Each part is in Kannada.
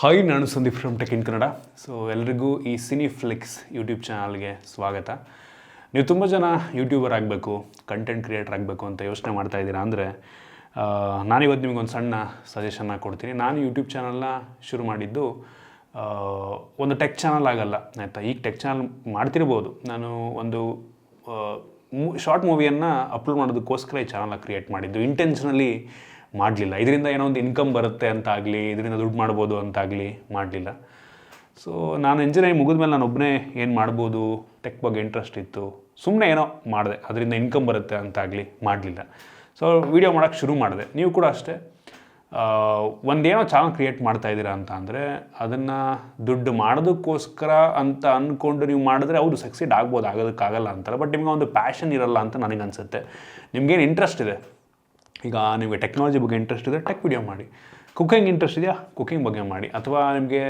ಹಾಯ್ ನಾನು Sandeep from tech in Kannada so ಎಲ್ರಿಗೂ ಈ ಸಿನಿಫ್ಲಿಕ್ಸ್ ಯೂಟ್ಯೂಬ್ ಚಾನಲ್ಗೆ ಸ್ವಾಗತ. ನೀವು ತುಂಬ ಜನ ಯೂಟ್ಯೂಬರ್ ಆಗಬೇಕು ಕಂಟೆಂಟ್ ಕ್ರಿಯೇಟರ್ ಆಗಬೇಕು ಅಂತ ಯೋಚನೆ ಮಾಡ್ತಾ ಇದ್ದೀರಾ ಅಂದರೆ ನಾನಿವತ್ತು ನಿಮಗೊಂದು ಸಣ್ಣ ಸಜೆಷನ್ನ ಕೊಡ್ತೀನಿ. ನಾನು ಯೂಟ್ಯೂಬ್ ಚಾನಲ್ನ ಶುರು ಮಾಡಿದ್ದು ಒಂದು ಟೆಕ್ ಚಾನಲ್ ಆಗಲ್ಲ, ಆಯಿತಾ? ಈಗ ಟೆಕ್ ಚಾನಲ್ ಮಾಡ್ತಿರ್ಬೋದು. ನಾನು ಒಂದು ಶಾರ್ಟ್ ಮೂವಿಯನ್ನು ಅಪ್ಲೋಡ್ ಮಾಡೋದಕ್ಕೋಸ್ಕರ ಈ ಚಾನಲ್ನ ಕ್ರಿಯೇಟ್ ಮಾಡಿದ್ದು. ಇಂಟೆನ್ಷನಲಿ ಮಾಡಲಿಲ್ಲ. ಇದರಿಂದ ಏನೋ ಒಂದು ಇನ್ಕಮ್ ಬರುತ್ತೆ ಅಂತಾಗಲಿ, ಇದರಿಂದ ದುಡ್ಡು ಮಾಡ್ಬೋದು ಅಂತಾಗಲಿ ಮಾಡಲಿಲ್ಲ. ಸೊ ನಾನು ಇಂಜಿನಿಯರಿಂಗ್ ಮುಗಿದ್ಮೇಲೆ ನಾನು ಒಬ್ಬನೇ ಏನು ಮಾಡ್ಬೋದು ಟೆಕ್ ಬಗ್ಗೆ ಇಂಟ್ರೆಸ್ಟ್ ಇತ್ತು ಸುಮ್ಮನೆ ಏನೋ ಮಾಡಿದೆ. ಅದರಿಂದ ಇನ್ಕಮ್ ಬರುತ್ತೆ ಅಂತಾಗಲಿ ಮಾಡಲಿಲ್ಲ. ಸೊ ವೀಡಿಯೋ ಮಾಡೋಕ್ಕೆ ಶುರು ಮಾಡಿದೆ. ನೀವು ಕೂಡ ಅಷ್ಟೇ. ಒಂದೇನೋ ಚಾನಲ್ ಕ್ರಿಯೇಟ್ ಮಾಡ್ತಾ ಇದ್ದೀರಾ ಅಂತ ಅಂದರೆ, ಅದನ್ನು ದುಡ್ಡು ಮಾಡೋದಕ್ಕೋಸ್ಕರ ಅಂತ ಅಂದ್ಕೊಂಡು ನೀವು ಮಾಡಿದ್ರೆ ಅವರು ಸಕ್ಸೀಡ್ ಆಗ್ಬೋದು, ಆಗೋದಕ್ಕಾಗಲ್ಲ ಅಂತಾರೆ. ಬಟ್ ನಿಮಗೆ ಒಂದು ಪ್ಯಾಷನ್ ಇರಲ್ಲ ಅಂತ ನನಗೆ ನಿಮ್ಗೇನು ಇಂಟ್ರೆಸ್ಟ್ ಇದೆ? ಈಗ ನಿಮಗೆ ಟೆಕ್ನಾಲಜಿ ಬಗ್ಗೆ ಇಂಟ್ರೆಸ್ಟ್ ಇದೆ ಟೆಕ್ ವಿಡಿಯೋ ಮಾಡಿ. ಕುಕ್ಕಿಂಗ್ ಇಂಟ್ರೆಸ್ಟ್ ಇದೆಯಾ? ಕುಕಿಂಗ್ ಬಗ್ಗೆ ಮಾಡಿ. ಅಥವಾ ನಿಮಗೆ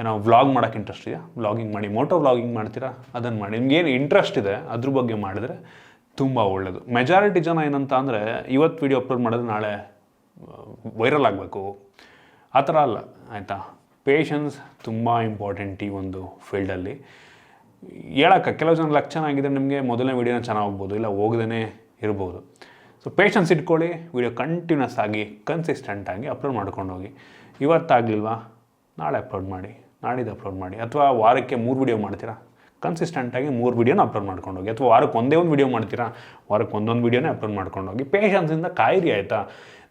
ಏನೋ ವ್ಲಾಗ್ ಮಾಡೋಕ್ಕೆ ಇಂಟ್ರೆಸ್ಟ್ ಇದೆಯಾ? ವ್ಲಾಗಿಂಗ್ ಮಾಡಿ. ಮೋಟೋ ವ್ಲಾಗಿಂಗ್ ಮಾಡ್ತೀರಾ? ಅದನ್ನು ಮಾಡಿ. ನಿಮ್ಗೆ ಏನು ಇಂಟ್ರೆಸ್ಟ್ ಇದೆ, ಅದ್ರ ಬಗ್ಗೆ ಮಾಡಿದರೆ ತುಂಬ ಒಳ್ಳೆಯದು ಮೆಜಾರಿಟಿ ಜನ ಏನಂತ ಅಂದರೆ ಇವತ್ತು ವಿಡಿಯೋ ಅಪ್ಲೋಡ್ ಮಾಡಿದ್ರೆ ನಾಳೆ ವೈರಲ್ ಆಗಬೇಕು. ಆ ಥರ ಅಲ್ಲ, ಆಯಿತಾ? ಪೇಷನ್ಸ್ ತುಂಬ ಇಂಪಾರ್ಟೆಂಟ್ ಈ ಒಂದು ಫೀಲ್ಡಲ್ಲಿ ಹೇಳಕ್ಕೆ, ಕೆಲವು ಜನ ಲಕ್ಷ ಚೆನ್ನಾಗಿದೆ ನಿಮಗೆ ಮೊದಲನೇ ವೀಡಿಯೋನ ಚೆನ್ನಾಗಿ ಹೋಗ್ಬೋದು, ಇಲ್ಲ ಹೋಗ್ದೇ ಇರ್ಬೋದು. ಸೊ ಪೇಷನ್ಸ್ ಇಟ್ಕೊಳ್ಳಿ ವಿಡಿಯೋ ಕಂಟಿನ್ಯೂಸ್ ಆಗಿ ಕನ್ಸಿಸ್ಟೆಂಟ್ ಆಗಿ ಅಪ್ಲೋಡ್ ಮಾಡ್ಕೊಂಡು ಹೋಗಿ. ಇವತ್ತಾಗಲಿಲ್ವಾ? ನಾಳೆ ಅಪ್ಲೋಡ್ ಮಾಡಿ, ನಾಡಿದ್ದು ಅಪ್ಲೋಡ್ ಮಾಡಿ. ಅಥವಾ ವಾರಕ್ಕೆ ಮೂರು ವಿಡಿಯೋ ಮಾಡ್ತೀರಾ? ಕನ್ಸಿಸ್ಟೆಂಟಾಗಿ ಮೂರು ವಿಡಿಯೋನ ಅಪ್ಲೋಡ್ ಮಾಡ್ಕೊಂಡು ಹೋಗಿ. ಅಥವಾ ವಾರಕ್ಕೆ ಒಂದೇ ಒಂದು ವಿಡಿಯೋ ಮಾಡ್ತೀರಾ? ವಾರಕ್ಕೆ ಒಂದೊಂದು ವಿಡಿಯೋನೇ ಅಪ್ಲೋಡ್ ಮಾಡ್ಕೊಂಡು ಹೋಗಿ. ಪೇಷನ್ಸಿಂದ ಕಾಯಿರಿ ಆಯಿತಾ?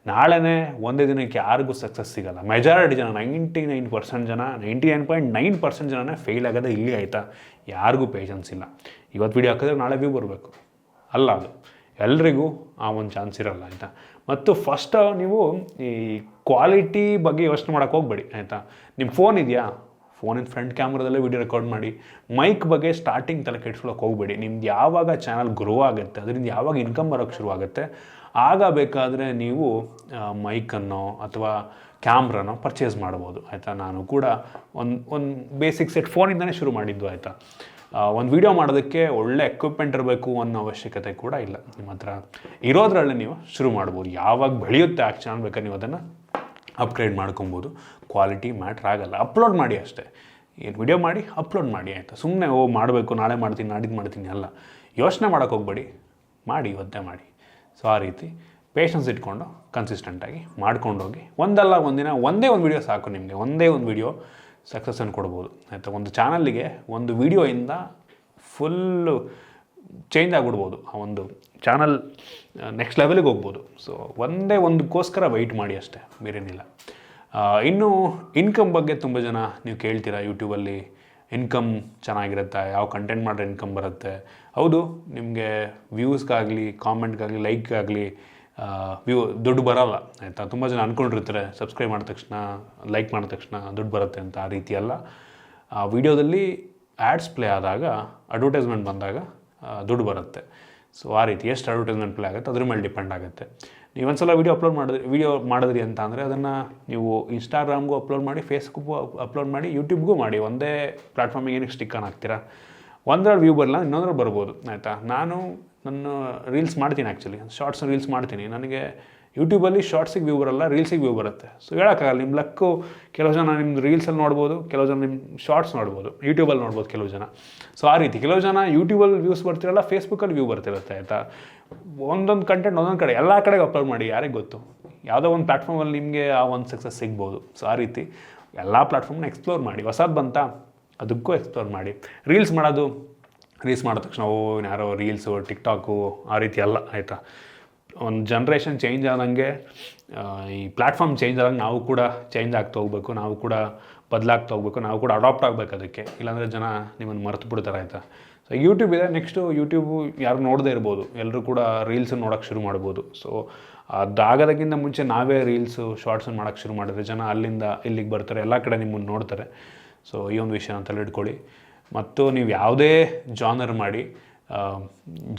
ನಾಳೆನೇ ಒಂದೇ ದಿನಕ್ಕೆ ಯಾರಿಗೂ ಸಕ್ಸಸ್ ಸಿಗಲ್ಲ. ಮೆಜಾರಿಟಿ ಜನ ನೈಂಟಿ ನೈನ್ ಪರ್ಸೆಂಟ್ ಜನ ninety nine point nine percent ಜನನೇ ಫೇಲ್ ಆಗೋದೇ ಇಲ್ಲಿ ಆಯಿತಾ? ಯಾರಿಗೂ ಪೇಷನ್ಸ್ ಇಲ್ಲ. ಇವತ್ತು ವಿಡಿಯೋ ಹಾಕಿದ್ರೆ ನಾಳೆ ವ್ಯೂ ಬರಬೇಕು. ಅಲ್ಲ ಅದು. ಎಲ್ರಿಗೂ ಆ ಒಂದು ಚಾನ್ಸ್ ಇರೋಲ್ಲ, ಆಯಿತಾ? ಮತ್ತು ಫಸ್ಟ್ ನೀವು ಈ ಕ್ವಾಲಿಟಿ ಬಗ್ಗೆ ಯೋಚನೆ ಮಾಡೋಕೆ ಹೋಗ್ಬೇಡಿ, ಆಯಿತಾ? ನಿಮ್ಮ ಫೋನ್ ಇದೆಯಾ? ಫೋನಿನ ಫ್ರಂಟ್ ಕ್ಯಾಮ್ರಾದಲ್ಲೇ ವಿಡಿಯೋ ರೆಕಾರ್ಡ್ ಮಾಡಿ ಮೈಕ್ ಬಗ್ಗೆ ಸ್ಟಾರ್ಟಿಂಗ್ ತಲೆ ಕೆಡ್ಸ್ಕೊಳಕ್ಕೆ ಹೋಗ್ಬೇಡಿ. ನಿಮ್ದು ಯಾವಾಗ ಚಾನಲ್ ಗ್ರೋ ಆಗುತ್ತೆ, ಅದರಿಂದ ಯಾವಾಗ ಇನ್ಕಮ್ ಬರೋಕ್ಕೆ ಶುರುವಾಗುತ್ತೆ, ಆಗ ಬೇಕಾದರೆ ನೀವು ಮೈಕನ್ನು ಅಥವಾ ಕ್ಯಾಮ್ರನೋ ಪರ್ಚೇಸ್ ಮಾಡ್ಬೋದು, ಆಯಿತಾ? ನಾನು ಕೂಡ ಒಂದು ಒಂದು ಬೇಸಿಕ್ ಸೆಟ್ ಫೋನಿಂದನೇ ಶುರು ಮಾಡಿದ್ದು, ಆಯಿತಾ? ಒಂದು ವಿಡಿಯೋ ಮಾಡೋದಕ್ಕೆ ಒಳ್ಳೆ ಎಕ್ವಿಪ್ಮೆಂಟ್ ಇರಬೇಕು ಅನ್ನೋ ಅವಶ್ಯಕತೆ ಕೂಡ ಇಲ್ಲ. ನಿಮ್ಮ ಹತ್ರ ಇರೋದ್ರಲ್ಲೇ ನೀವು ಶುರು ಮಾಡ್ಬೋದು. ಯಾವಾಗ ಬೆಳೆಯುತ್ತೆ ಆ ಚಾನಲ್ ಬೇಕಾದ್ರೆ ನೀವು ಅದನ್ನು ಅಪ್ಗ್ರೇಡ್ ಮಾಡ್ಕೊಬೋದು. ಕ್ವಾಲಿಟಿ ಮ್ಯಾಟ್ರ್ ಆಗಲ್ಲ. ಅಪ್ಲೋಡ್ ಮಾಡಿ ಅಷ್ಟೇ. ಏನು ವಿಡಿಯೋ ಮಾಡಿ ಅಪ್ಲೋಡ್ ಮಾಡಿ, ಆಯಿತಾ? ಸುಮ್ಮನೆ ಓ, ಮಾಡಬೇಕು, ನಾಳೆ ಮಾಡ್ತೀನಿ, ನಾಡಿದ್ದು ಮಾಡ್ತೀನಿ ಅಲ್ಲ. ಯೋಚನೆ ಮಾಡೋಕ್ಕೆ ಹೋಗ್ಬೇಡಿ. ಮಾಡಿ, ಇವತ್ತೇ ಮಾಡಿ. ಸೊ ಆ ರೀತಿ. ಪೇಷನ್ಸ್ ಇಟ್ಕೊಂಡು ಕನ್ಸಿಸ್ಟೆಂಟಾಗಿ ಮಾಡ್ಕೊಂಡೋಗಿ ಒಂದಲ್ಲ ಒಂದಿನ ಒಂದೇ ಒಂದು ವೀಡಿಯೋ ಸಾಕು ನಿಮಗೆ, ಒಂದೇ ಒಂದು ವಿಡಿಯೋ ಸಕ್ಸಸ್ಸನ್ನು ಕೊಡ್ಬೋದು. ಆಯಿತಾ? ಒಂದು ಚಾನಲ್ಲಿಗೆ ಒಂದು ವೀಡಿಯೋಯಿಂದ ಫುಲ್ಲು ಚೇಂಜ್ ಆಗಿಬಿಡ್ಬೋದು. ಆ ಒಂದು ಚಾನಲ್ ನೆಕ್ಸ್ಟ್ ಲೆವೆಲಿಗೆ ಹೋಗ್ಬೋದು. ಸೊ ಒಂದೇ ಒಂದಕ್ಕೋಸ್ಕರ ವೆಯ್ಟ್ ಮಾಡಿ ಅಷ್ಟೇ, ಬೇರೇನಿಲ್ಲ. ಇನ್ನು ಇನ್ಕಮ್ ಬಗ್ಗೆ ತುಂಬ ಜನ ನೀವು ಕೇಳ್ತೀರಾ ಯೂಟ್ಯೂಬಲ್ಲಿ ಇನ್ಕಮ್ ಚೆನ್ನಾಗಿರುತ್ತೆ? ಯಾವ ಕಂಟೆಂಟ್ ಮಾಡಿದ್ರೆ ಇನ್ಕಮ್ ಬರುತ್ತೆ? ಹೌದು, ನಿಮಗೆ ವ್ಯೂಸ್ಗಾಗಲಿ ಕಾಮೆಂಟ್ಗಾಗಲಿ ಲೈಕ್ಗಾಗಲಿ ವ್ಯೂ ದುಡ್ಡು ಬರಲ್ಲ, ಆಯಿತಾ? ತುಂಬ ಜನ ಅಂದ್ಕೊಂಡಿರ್ತಾರೆ ಸಬ್ಸ್ಕ್ರೈಬ್ ಮಾಡಿದ ತಕ್ಷಣ ಲೈಕ್ ಮಾಡಿದ ತಕ್ಷಣ ದುಡ್ಡು ಬರುತ್ತೆ ಅಂತ ಆ ರೀತಿ ಅಲ್ಲ. ಆ ವಿಡಿಯೋದಲ್ಲಿ ಆ್ಯಡ್ಸ್ ಪ್ಲೇ ಆದಾಗ ಅಡ್ವರ್ಟೈಸ್ಮೆಂಟ್ ಬಂದಾಗ ದುಡ್ಡು ಬರುತ್ತೆ. ಸೊ ಆ ರೀತಿ ಎಷ್ಟು ಅಡ್ವರ್ಟೈಸ್ಮೆಂಟ್ ಪ್ಲೇ ಆಗುತ್ತೆ, ಅದ್ರ ಮೇಲೆ ಡಿಪೆಂಡ್ ಆಗುತ್ತೆ. ನೀವು ಒಂದ್ಸಲ ವೀಡಿಯೋ ಅಪ್ಲೋಡ್ ಮಾಡಿದ್ರಿ ವೀಡಿಯೋ ಮಾಡಿದ್ರಿ ಅಂತ ಅಂದರೆ ಅದನ್ನು ನೀವು ಇನ್ಸ್ಟಾಗ್ರಾಮ್ಗೂ ಅಪ್ಲೋಡ್ ಮಾಡಿ ಫೇಸ್ಬುಕ್ಗೂ ಅಪ್ಲೋಡ್ ಮಾಡಿ ಯೂಟ್ಯೂಬ್ಗೂ ಮಾಡಿ, ಒಂದೇ ಪ್ಲಾಟ್ಫಾರ್ಮಿಗೆ ಏನಕ್ಕೆ ಸ್ಟಿಕ್ ಆನ್ ಹಾಕ್ತೀರಾ? ಒಂದರಲ್ಲಿ ವ್ಯೂ ಬರಲ್ಲ ಇನ್ನೊಂದ್ರಲ್ಲಿ ಬರ್ಬೋದು, ಆಯಿತಾ? ನಾನು ನನ್ನ ರೀಲ್ಸ್ ಮಾಡ್ತೀನಿ ಆ್ಯಕ್ಚುಲಿ ಶಾರ್ಟ್ಸ್ ರೀಲ್ಸ್ ಮಾಡ್ತೀನಿ. ನನಗೆ ಯೂಟ್ಯೂಬಲ್ಲಿ ಶಾರ್ಟ್ಸಿಗೆ ವ್ಯೂ ಬರಲ್ಲ ರೀಲ್ಸಿಗೆ ವ್ಯೂ ಬರುತ್ತೆ. ಸೊ ಹೇಳೋಕ್ಕಾಗಲ್ಲ ನಿಮ್ಮ ಲಕ್ಕು ಕೆಲವು ಜನ ನಿಮ್ಮದು ರೀಲ್ಸಲ್ಲಿ ನೋಡ್ಬೋದು, ಕೆಲವು ಜನ ನಿಮ್ಮ ಶಾರ್ಟ್ಸ್ ನೋಡ್ಬೋದು ಯೂಟ್ಯೂಬಲ್ಲಿ ನೋಡ್ಬೋದು ಕೆಲವು ಜನ. ಸೊ ಆ ರೀತಿ, ಕೆಲವು ಜನ ಯೂಟ್ಯೂಬಲ್ಲಿ ವ್ಯೂಸ್ ಬರ್ತಿರಲ್ಲ ಫೇಸ್ಬುಕ್ಕಲ್ಲಿ ವ್ಯೂ ಬರ್ತಿರುತ್ತೆ, ಆಯಿತಾ? ಒಂದೊಂದು ಕಂಟೆಂಟ್ ಒಂದೊಂದು ಕಡೆ, ಎಲ್ಲ ಕಡೆಗೆ ಅಪ್ಲೋಡ್ ಮಾಡಿ, ಯಾರಿಗೆ ಗೊತ್ತು? ಯಾವುದೋ ಒಂದು ಪ್ಲ್ಯಾಟ್ಫಾರ್ಮಲ್ಲಿ ನಿಮಗೆ ಆ ಒಂದು ಸಕ್ಸಸ್ ಸಿಗ್ಬೋದು. ಸೊ ಆ ರೀತಿ ಎಲ್ಲ ಪ್ಲಾಟ್ಫಾರ್ಮ್ನ ಎಕ್ಸ್ಪ್ಲೋರ್ ಮಾಡಿ. ಹೊಸದು ಬಂತಾ? ಅದಕ್ಕೂ ಎಕ್ಸ್ಪ್ಲೋರ್ ಮಾಡಿ. ರೀಲ್ಸ್ ಮಾಡೋದು ರೀಲ್ಸ್ ಮಾಡಿದ ತಕ್ಷಣ, ಓ ಯಾರೋ ರೀಲ್ಸು ಟಿಕ್ಟಾಕು ಆ ರೀತಿ ಅಲ್ಲ, ಆಯಿತಾ? ಒಂದು ಜನ್ರೇಷನ್ ಚೇಂಜ್ ಆದಂಗೆ ಈ ಪ್ಲ್ಯಾಟ್ಫಾರ್ಮ್ ಚೇಂಜ್ ಆದಂಗೆ ನಾವು ಕೂಡ ಚೇಂಜ್ ಆಗ್ತಾ ಹೋಗ್ಬೇಕು, ನಾವು ಕೂಡ ಬದಲಾಗ್ತಾ ಹೋಗ್ಬೇಕು, ನಾವು ಕೂಡ ಅಡಾಪ್ಟ್ ಆಗಬೇಕು ಅದಕ್ಕೆ. ಇಲ್ಲಾಂದರೆ ಜನ ನಿಮ್ಮನ್ನು ಮರೆತು ಬಿಡ್ತಾರೆ, ಆಯಿತಾ? ಸೊ ಯೂಟ್ಯೂಬ್ ಇದೆ ನೆಕ್ಸ್ಟು ಯೂಟ್ಯೂಬು ಯಾರು ನೋಡದೇ ಇರ್ಬೋದು. ಎಲ್ಲರೂ ಕೂಡ ರೀಲ್ಸನ್ನು ನೋಡೋಕ್ಕೆ ಶುರು ಮಾಡ್ಬೋದು. ಸೊ ಅದಾಗೋದಕ್ಕಿಂತ ಮುಂಚೆ ನಾವೇ ರೀಲ್ಸು ಶಾರ್ಟ್ಸನ್ನು ಮಾಡೋಕ್ಕೆ ಶುರು ಮಾಡಿದ್ರೆ ಜನ ಅಲ್ಲಿಂದ ಇಲ್ಲಿಗೆ ಬರ್ತಾರೆ, ಎಲ್ಲ ಕಡೆ ನಿಮ್ಮನ್ನು ನೋಡ್ತಾರೆ. ಸೊ ಈ ಒಂದು ವಿಷಯನ ತಲೆಡ್ಕೊಳ್ಳಿ ಮತ್ತು ನೀವು ಯಾವುದೇ ಜಾನರ್ ಮಾಡಿ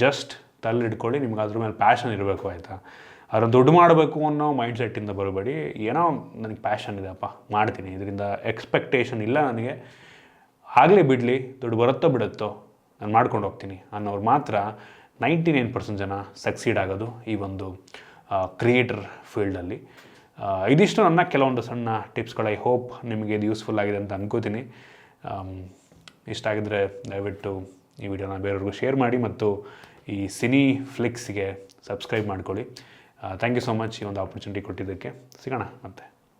ಜಸ್ಟ್ ತಲೆ ಇಟ್ಕೊಳ್ಳಿ, ನಿಮ್ಗೆ ಅದ್ರ ಮೇಲೆ ಪ್ಯಾಷನ್ ಇರಬೇಕು ಆಯಿತಾ? ಅದನ್ನು ದುಡ್ಡು ಮಾಡಬೇಕು ಅನ್ನೋ ಮೈಂಡ್ ಸೆಟ್ಟಿಂದ ಬರಬೇಡಿ. ಏನೋ ನನಗೆ ಪ್ಯಾಷನ್ ಇದೆಯಪ್ಪ, ಮಾಡ್ತೀನಿ. ಇದರಿಂದ ಎಕ್ಸ್ಪೆಕ್ಟೇಷನ್ ಇಲ್ಲ ನನಗೆ. ಆಗಲಿ ಬಿಡಲಿ, ದುಡ್ಡು ಬರುತ್ತೋ ಬಿಡುತ್ತೋ, ನಾನು ಮಾಡ್ಕೊಂಡು ಹೋಗ್ತೀನಿ ಅನ್ನೋರು ಮಾತ್ರ ನೈಂಟಿ ನೈನ್ ಪರ್ಸೆಂಟ್ ಜನ ಸಕ್ಸೀಡ್ ಆಗೋದು ಈ ಒಂದು ಕ್ರಿಯೇಟರ್ ಫೀಲ್ಡಲ್ಲಿ ಇದಿಷ್ಟು ನನ್ನ ಕೆಲವೊಂದು ಸಣ್ಣ ಟಿಪ್ಸ್ಗಳು. ಐ ಹೋಪ್ ನಿಮಗೆ ಇದು ಯೂಸ್ಫುಲ್ ಆಗಿದೆ ಅಂತ ಅನ್ಕೋತೀನಿ. ಇಷ್ಟ ಆಗಿದ್ರೆ ದಯವಿಟ್ಟು ಈ ವಿಡಿಯೋನ ಬೇರೆಯವ್ರಿಗೂ ಶೇರ್ ಮಾಡಿ ಮತ್ತು ಈ ಸಿನಿ ಫ್ಲಿಕ್ಸ್ಗೆ ಸಬ್ಸ್ಕ್ರೈಬ್ ಮಾಡ್ಕೊಳ್ಳಿ. ಥ್ಯಾಂಕ್ ಯು ಸೊ ಮಚ್ ಈ ಒಂದು ಆಪರ್ಚುನಿಟಿ ಕೊಟ್ಟಿದ್ದಕ್ಕೆ. ಸಿಗೋಣ ಮತ್ತೆ.